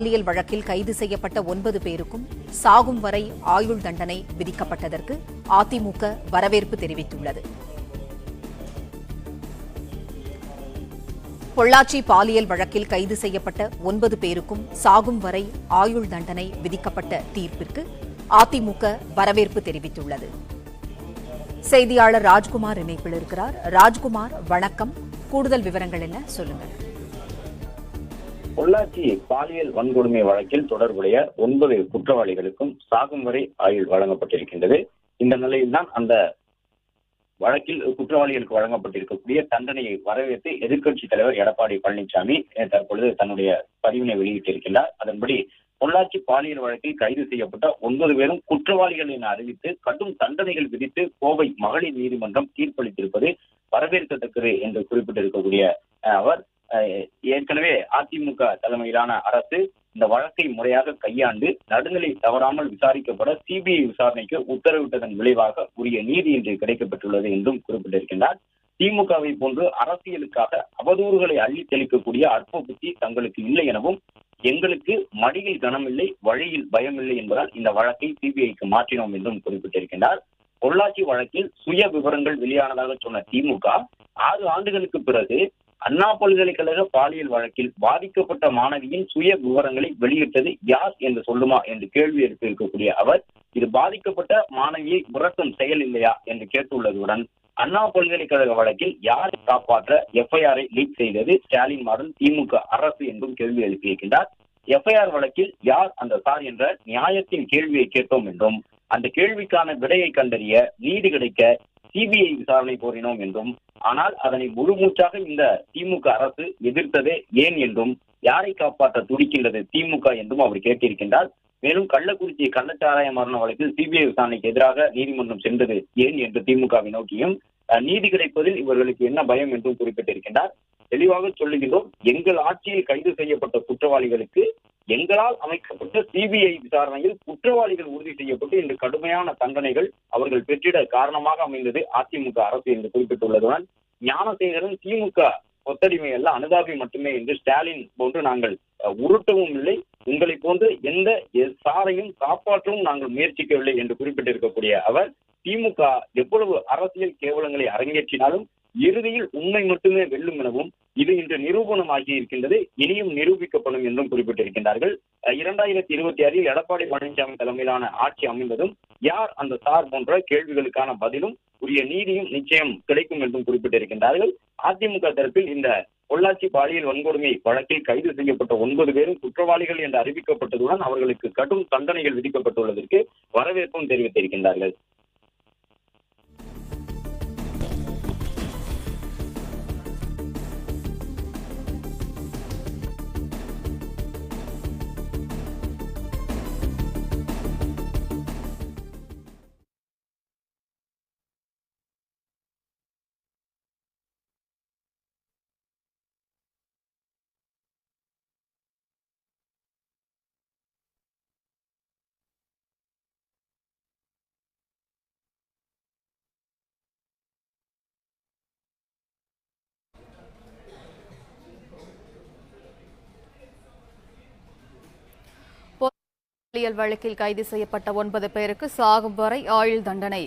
பாலியல் வழக்கில் கைது செய்யப்பட்ட ஒன்பது பேருக்கும் சாகும் வரை ஆயுள் தண்டனை விதிக்கப்பட்டதற்கு அதிமுக வரவேற்பு தெரிவித்துள்ளது. பொள்ளாச்சி பாலியல் வழக்கில் கைது செய்யப்பட்ட ஒன்பது பேருக்கும் சாகும் வரை ஆயுள் தண்டனை விதிக்கப்பட்ட தீர்ப்பிற்கு அதிமுக வரவேற்பு தெரிவித்துள்ளது. செய்தியாளர் ராஜ்குமார் இணைப்பில் இருக்கிறார். ராஜ்குமார் வணக்கம். கூடுதல் விவரங்கள் என்ன? சொல்லுங்கள். பொள்ளாச்சி பாலியல் வன்கொடுமை வழக்கில் தொடர்புடைய ஒன்பது குற்றவாளிகளுக்கும் சாகும் வரை ஆயுள் வழங்கப்பட்டிருக்கின்றது. இந்த நிலையில்தான் அந்த வழக்கில் குற்றவாளிகளுக்கு வழங்கப்பட்டிருக்கக்கூடிய தண்டனையை வரவேற்று எதிர்க்கட்சித் தலைவர் எடப்பாடி பழனிசாமி தற்பொழுது தன்னுடைய பதிவினை வெளியிட்டிருக்கிறார் அதன்படி பொள்ளாச்சி பாலியல் வழக்கில் கைது செய்யப்பட்ட ஒன்பது பேரும் குற்றவாளிகள் என அறிவித்து கடும் தண்டனைகள் விதித்து கோவை மகளிர் நீதிமன்றம் தீர்ப்பளித்திருப்பது வரவேற்கத்தக்கது என்று குறிப்பிட்டிருக்கக்கூடிய அஹ், அவர் ஏற்கனவே அதிமுக தலைமையிலான அரசு இந்த வழக்கை முறையாக கையாண்டு நடுநிலை தவறாமல் விசாரிக்கப்பட சிபிஐ விசாரணைக்கு உத்தரவிட்டதன் விளைவாக உரிய நீதி இன்று கிடைக்கப்பட்டுள்ளது என்றும் குறிப்பிட்டிருக்கின்றார். திமுகவை போன்று அரசியலுக்காக அவதூறுகளை அள்ளி தெளிக்கக்கூடிய அற்ப புத்தி தங்களுக்கு இல்லை எனவும் எங்களுக்கு மடியில் கனமில்லை வழியில் பயமில்லை என்பதால் இந்த வழக்கை சிபிஐக்கு மாற்றினோம் என்றும் குறிப்பிட்டிருக்கின்றார். பொள்ளாச்சி வழக்கில் சுய விவரங்கள் வெளியானதாக சொன்ன திமுக ஆறு ஆண்டுகளுக்கு பிறகு அண்ணா பல்கலைக்கழக பாலியல் வழக்கில் பாதிக்கப்பட்ட மாணவியின் சுய விவரங்களை வெளியிட்டது யார் என்று சொல்லுமா என்று கேள்வி எழுப்பியிருக்கக்கூடிய அவர் இது பாதிக்கப்பட்ட மாணவியை முரட்டும் செயல் இல்லையா என்று கேட்டுள்ளதுடன் அண்ணா பல்கலைக்கழக வழக்கில் யாரை காப்பாற்ற எஃப்ஐஆரை லீக் செய்தது ஸ்டாலின் மாடல் திமுக அரசு என்றும் கேள்வி எழுப்பியிருக்கின்றார். எஃப்ஐஆர் வழக்கில் யார் அந்த சார் என்ற நியாயத்தின் கேள்வியை கேட்டோம் என்றும் அந்த கேள்விக்கான விடையை கண்டறிய நீதி கிடைக்க சிபிஐ விசாரணை கோரினோம் என்றும் ஆனால் அதனை முழுமூச்சாக இந்த திமுக அரசு எதிர்த்ததே ஏன் என்றும் யாரை காப்பாற்ற துடிக்கின்றது திமுக என்றும் அவர் கேட்டிருக்கின்றார். மேலும் கள்ளக்குறிச்சி கள்ளச்சாராய மரண வழக்கில் சிபிஐ விசாரணைக்கு எதிராக நீதிமன்றம் சென்றது ஏன் என்று திமுகவை நோக்கியும் நீதி கிடைப்பதில் இவர்களுக்கு என்ன பயம் என்றும் குறிப்பிட்டிருக்கின்றார். தெளிவாக சொல்லுகின்றோம் எங்கள் ஆட்சியில் கைது செய்யப்பட்ட குற்றவாளிகளுக்கு எங்களால் அமைக்கப்பட்ட சிபிஐ விசாரணையில் குற்றவாளிகள் உறுதி செய்யப்பட்டு இன்று கடுமையான தண்டனைகள் அவர்கள் பெற்றிட காரணமாக அமைந்தது அதிமுக அரசு என்று குறிப்பிட்டுள்ளதுடன் ஞானசேகரன் திமுக கொத்தடிமை அல்ல அனுதாபி மட்டுமே என்று ஸ்டாலின் போன்று நாங்கள் உருட்டவும் இல்லை. உங்களை போன்று எந்த எ- சாரையும் காப்பாற்றவும் நாங்கள் முயற்சிக்கவில்லை என்று குறிப்பிட்டிருக்கக்கூடிய அவர் திமுக எவ்வளவு அரசியல் கேவலங்களை அரங்கேற்றினாலும் இறுதியில் உண்மை மட்டுமே வெல்லும் எனவும் இது இன்று நிரூபணமாகி இருக்கின்றது. இனியும் நிரூபிக்கப்படும் என்றும் குறிப்பிட்டிருக்கின்றார்கள். இரண்டாயிரத்தி இருபத்தி ஆறில் எடப்பாடி பழனிசாமி தலைமையிலான ஆட்சி அமைந்ததும் யார் அந்த சார் போன்ற கேள்விகளுக்கான பதிலும் உரிய நீதியும் நிச்சயம் கிடைக்கும் என்றும் குறிப்பிட்டிருக்கின்றார்கள். அதிமுக தரப்பில் இந்த பொள்ளாச்சி பாலியல் வன்கொடுமை வழக்கில் கைது செய்யப்பட்ட ஒன்பது பேரும் குற்றவாளிகள் என்று அறிவிக்கப்பட்டதுடன் அவர்களுக்கு கடும் தண்டனைகள் விதிக்கப்பட்டுள்ளதற்கு வரவேற்பும் தெரிவித்திருக்கின்றார்கள். பாலியல் வழக்கில் கைது செய்யப்பட்ட ஒன்பது பேருக்கு சாகும் வரை ஆயுள் தண்டனை